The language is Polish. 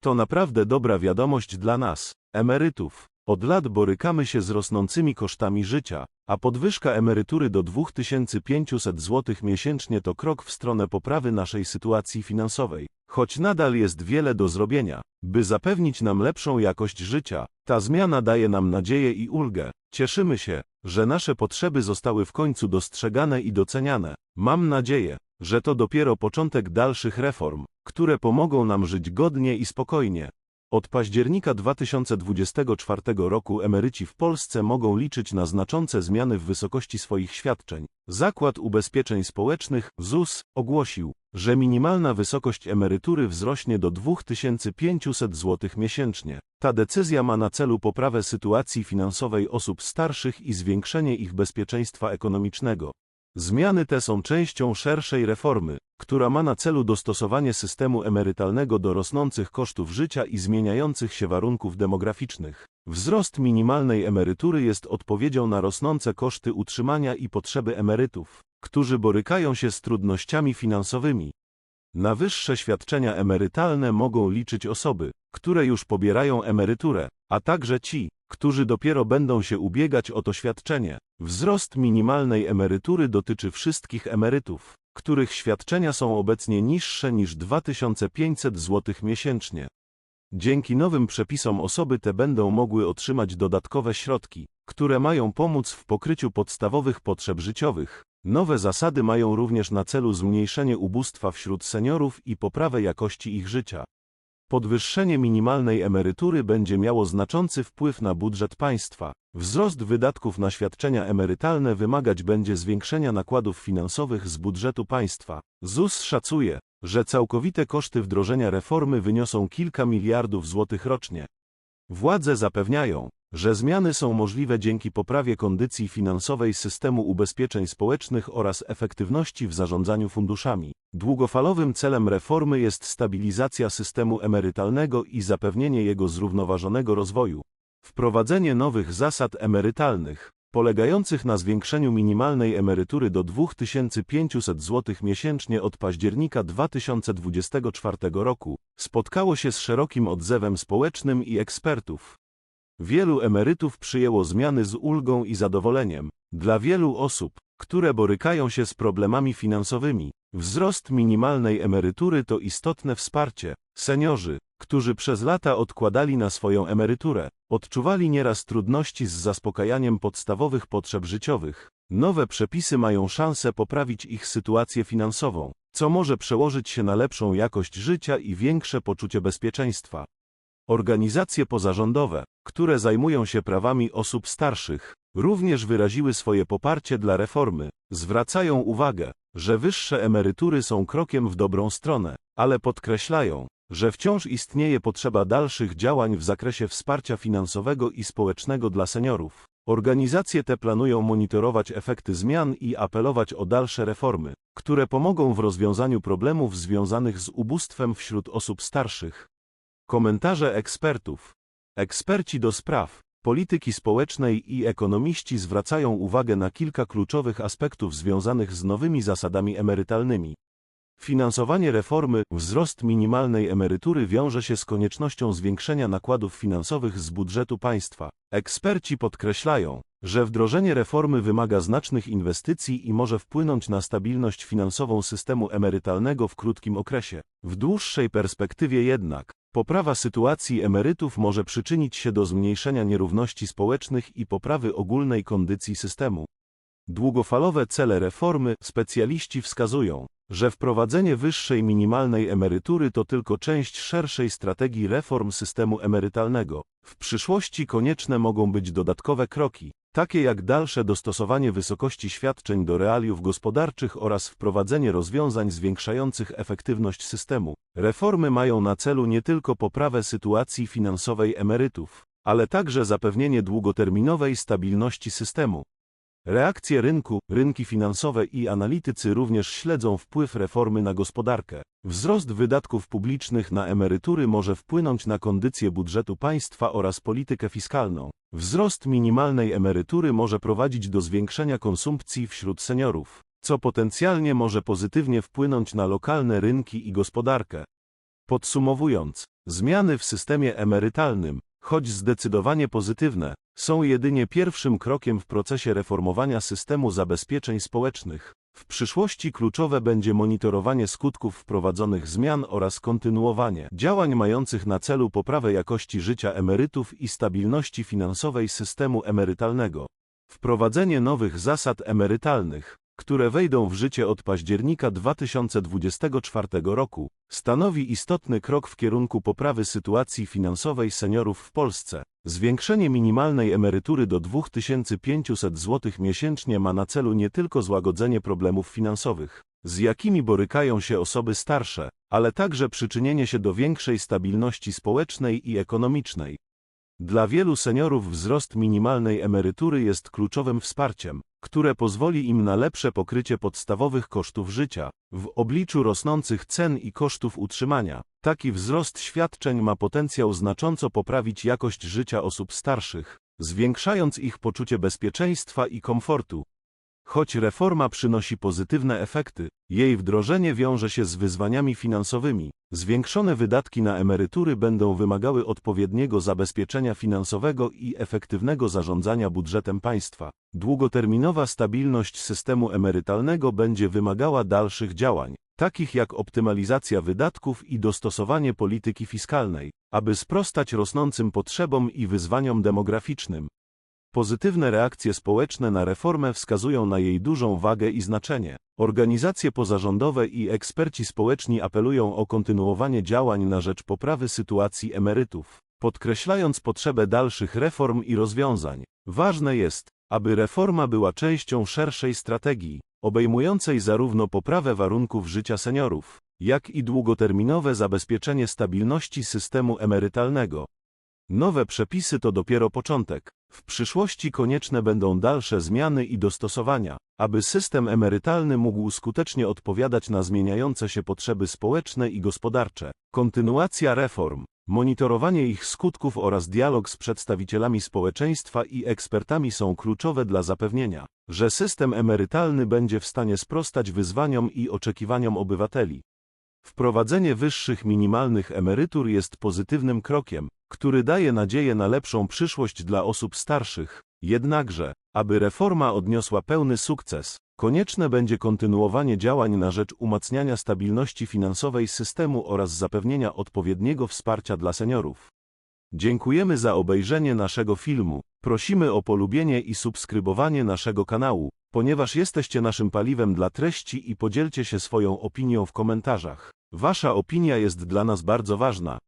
To naprawdę dobra wiadomość dla nas, emerytów. Od lat borykamy się z rosnącymi kosztami życia, a podwyżka emerytury do 2500 zł miesięcznie to krok w stronę poprawy naszej sytuacji finansowej. Choć nadal jest wiele do zrobienia, by zapewnić nam lepszą jakość życia, ta zmiana daje nam nadzieję i ulgę. Cieszymy się, że nasze potrzeby zostały w końcu dostrzegane i doceniane. Mam nadzieję, że to dopiero początek dalszych reform, które pomogą nam żyć godnie i spokojnie. Od października 2024 roku emeryci w Polsce mogą liczyć na znaczące zmiany w wysokości swoich świadczeń. Zakład Ubezpieczeń Społecznych ZUS ogłosił, że minimalna wysokość emerytury wzrośnie do 2500 zł miesięcznie. Ta decyzja ma na celu poprawę sytuacji finansowej osób starszych i zwiększenie ich bezpieczeństwa ekonomicznego. Zmiany te są częścią szerszej reformy, która ma na celu dostosowanie systemu emerytalnego do rosnących kosztów życia i zmieniających się warunków demograficznych. Wzrost minimalnej emerytury jest odpowiedzią na rosnące koszty utrzymania i potrzeby emerytów, którzy borykają się z trudnościami finansowymi. Na wyższe świadczenia emerytalne mogą liczyć osoby, które już pobierają emeryturę, a także ci, którzy dopiero będą się ubiegać o to świadczenie. Wzrost minimalnej emerytury dotyczy wszystkich emerytów, których świadczenia są obecnie niższe niż 2500 zł miesięcznie. Dzięki nowym przepisom osoby te będą mogły otrzymać dodatkowe środki, które mają pomóc w pokryciu podstawowych potrzeb życiowych. Nowe zasady mają również na celu zmniejszenie ubóstwa wśród seniorów i poprawę jakości ich życia. Podwyższenie minimalnej emerytury będzie miało znaczący wpływ na budżet państwa. Wzrost wydatków na świadczenia emerytalne wymagać będzie zwiększenia nakładów finansowych z budżetu państwa. ZUS szacuje, że całkowite koszty wdrożenia reformy wyniosą kilka miliardów złotych rocznie. Władze zapewniają, że zmiany są możliwe dzięki poprawie kondycji finansowej systemu ubezpieczeń społecznych oraz efektywności w zarządzaniu funduszami. Długofalowym celem reformy jest stabilizacja systemu emerytalnego i zapewnienie jego zrównoważonego rozwoju. Wprowadzenie nowych zasad emerytalnych, polegających na zwiększeniu minimalnej emerytury do 2500 zł miesięcznie od października 2024 roku, spotkało się z szerokim odzewem społecznym i ekspertów. Wielu emerytów przyjęło zmiany z ulgą i zadowoleniem. Dla wielu osób, które borykają się z problemami finansowymi, wzrost minimalnej emerytury to istotne wsparcie. Seniorzy, którzy przez lata odkładali na swoją emeryturę, odczuwali nieraz trudności z zaspokajaniem podstawowych potrzeb życiowych. Nowe przepisy mają szansę poprawić ich sytuację finansową, co może przełożyć się na lepszą jakość życia i większe poczucie bezpieczeństwa. Organizacje pozarządowe, które zajmują się prawami osób starszych, również wyraziły swoje poparcie dla reformy. Zwracają uwagę, że wyższe emerytury są krokiem w dobrą stronę, ale podkreślają, że wciąż istnieje potrzeba dalszych działań w zakresie wsparcia finansowego i społecznego dla seniorów. Organizacje te planują monitorować efekty zmian i apelować o dalsze reformy, które pomogą w rozwiązaniu problemów związanych z ubóstwem wśród osób starszych. Komentarze ekspertów. Eksperci do spraw polityki społecznej i ekonomiści zwracają uwagę na kilka kluczowych aspektów związanych z nowymi zasadami emerytalnymi. Finansowanie reformy, wzrost minimalnej emerytury wiąże się z koniecznością zwiększenia nakładów finansowych z budżetu państwa. Eksperci podkreślają, że wdrożenie reformy wymaga znacznych inwestycji i może wpłynąć na stabilność finansową systemu emerytalnego w krótkim okresie. W dłuższej perspektywie jednak, poprawa sytuacji emerytów może przyczynić się do zmniejszenia nierówności społecznych i poprawy ogólnej kondycji systemu. Długofalowe cele reformy specjaliści wskazują, że wprowadzenie wyższej minimalnej emerytury to tylko część szerszej strategii reform systemu emerytalnego. W przyszłości konieczne mogą być dodatkowe kroki, takie jak dalsze dostosowanie wysokości świadczeń do realiów gospodarczych oraz wprowadzenie rozwiązań zwiększających efektywność systemu. Reformy mają na celu nie tylko poprawę sytuacji finansowej emerytów, ale także zapewnienie długoterminowej stabilności systemu. Reakcje rynku, rynki finansowe i analitycy również śledzą wpływ reformy na gospodarkę. Wzrost wydatków publicznych na emerytury może wpłynąć na kondycję budżetu państwa oraz politykę fiskalną. Wzrost minimalnej emerytury może prowadzić do zwiększenia konsumpcji wśród seniorów, co potencjalnie może pozytywnie wpłynąć na lokalne rynki i gospodarkę. Podsumowując, zmiany w systemie emerytalnym, choć zdecydowanie pozytywne, są jedynie pierwszym krokiem w procesie reformowania systemu zabezpieczeń społecznych. W przyszłości kluczowe będzie monitorowanie skutków wprowadzonych zmian oraz kontynuowanie działań mających na celu poprawę jakości życia emerytów i stabilności finansowej systemu emerytalnego. Wprowadzenie nowych zasad emerytalnych, które wejdą w życie od października 2024 roku, stanowi istotny krok w kierunku poprawy sytuacji finansowej seniorów w Polsce. Zwiększenie minimalnej emerytury do 2500 zł miesięcznie ma na celu nie tylko złagodzenie problemów finansowych, z jakimi borykają się osoby starsze, ale także przyczynienie się do większej stabilności społecznej i ekonomicznej. Dla wielu seniorów wzrost minimalnej emerytury jest kluczowym wsparciem, które pozwoli im na lepsze pokrycie podstawowych kosztów życia. W obliczu rosnących cen i kosztów utrzymania, taki wzrost świadczeń ma potencjał znacząco poprawić jakość życia osób starszych, zwiększając ich poczucie bezpieczeństwa i komfortu. Choć reforma przynosi pozytywne efekty, jej wdrożenie wiąże się z wyzwaniami finansowymi. Zwiększone wydatki na emerytury będą wymagały odpowiedniego zabezpieczenia finansowego i efektywnego zarządzania budżetem państwa. Długoterminowa stabilność systemu emerytalnego będzie wymagała dalszych działań, takich jak optymalizacja wydatków i dostosowanie polityki fiskalnej, aby sprostać rosnącym potrzebom i wyzwaniom demograficznym. Pozytywne reakcje społeczne na reformę wskazują na jej dużą wagę i znaczenie. Organizacje pozarządowe i eksperci społeczni apelują o kontynuowanie działań na rzecz poprawy sytuacji emerytów, podkreślając potrzebę dalszych reform i rozwiązań. Ważne jest, aby reforma była częścią szerszej strategii, obejmującej zarówno poprawę warunków życia seniorów, jak i długoterminowe zabezpieczenie stabilności systemu emerytalnego. Nowe przepisy to dopiero początek. W przyszłości konieczne będą dalsze zmiany i dostosowania, aby system emerytalny mógł skutecznie odpowiadać na zmieniające się potrzeby społeczne i gospodarcze. Kontynuacja reform, monitorowanie ich skutków oraz dialog z przedstawicielami społeczeństwa i ekspertami są kluczowe dla zapewnienia, że system emerytalny będzie w stanie sprostać wyzwaniom i oczekiwaniom obywateli. Wprowadzenie wyższych minimalnych emerytur jest pozytywnym krokiem, który daje nadzieję na lepszą przyszłość dla osób starszych. Jednakże, aby reforma odniosła pełny sukces, konieczne będzie kontynuowanie działań na rzecz umacniania stabilności finansowej systemu oraz zapewnienia odpowiedniego wsparcia dla seniorów. Dziękujemy za obejrzenie naszego filmu. Prosimy o polubienie i subskrybowanie naszego kanału, ponieważ jesteście naszym paliwem dla treści i podzielcie się swoją opinią w komentarzach. Wasza opinia jest dla nas bardzo ważna.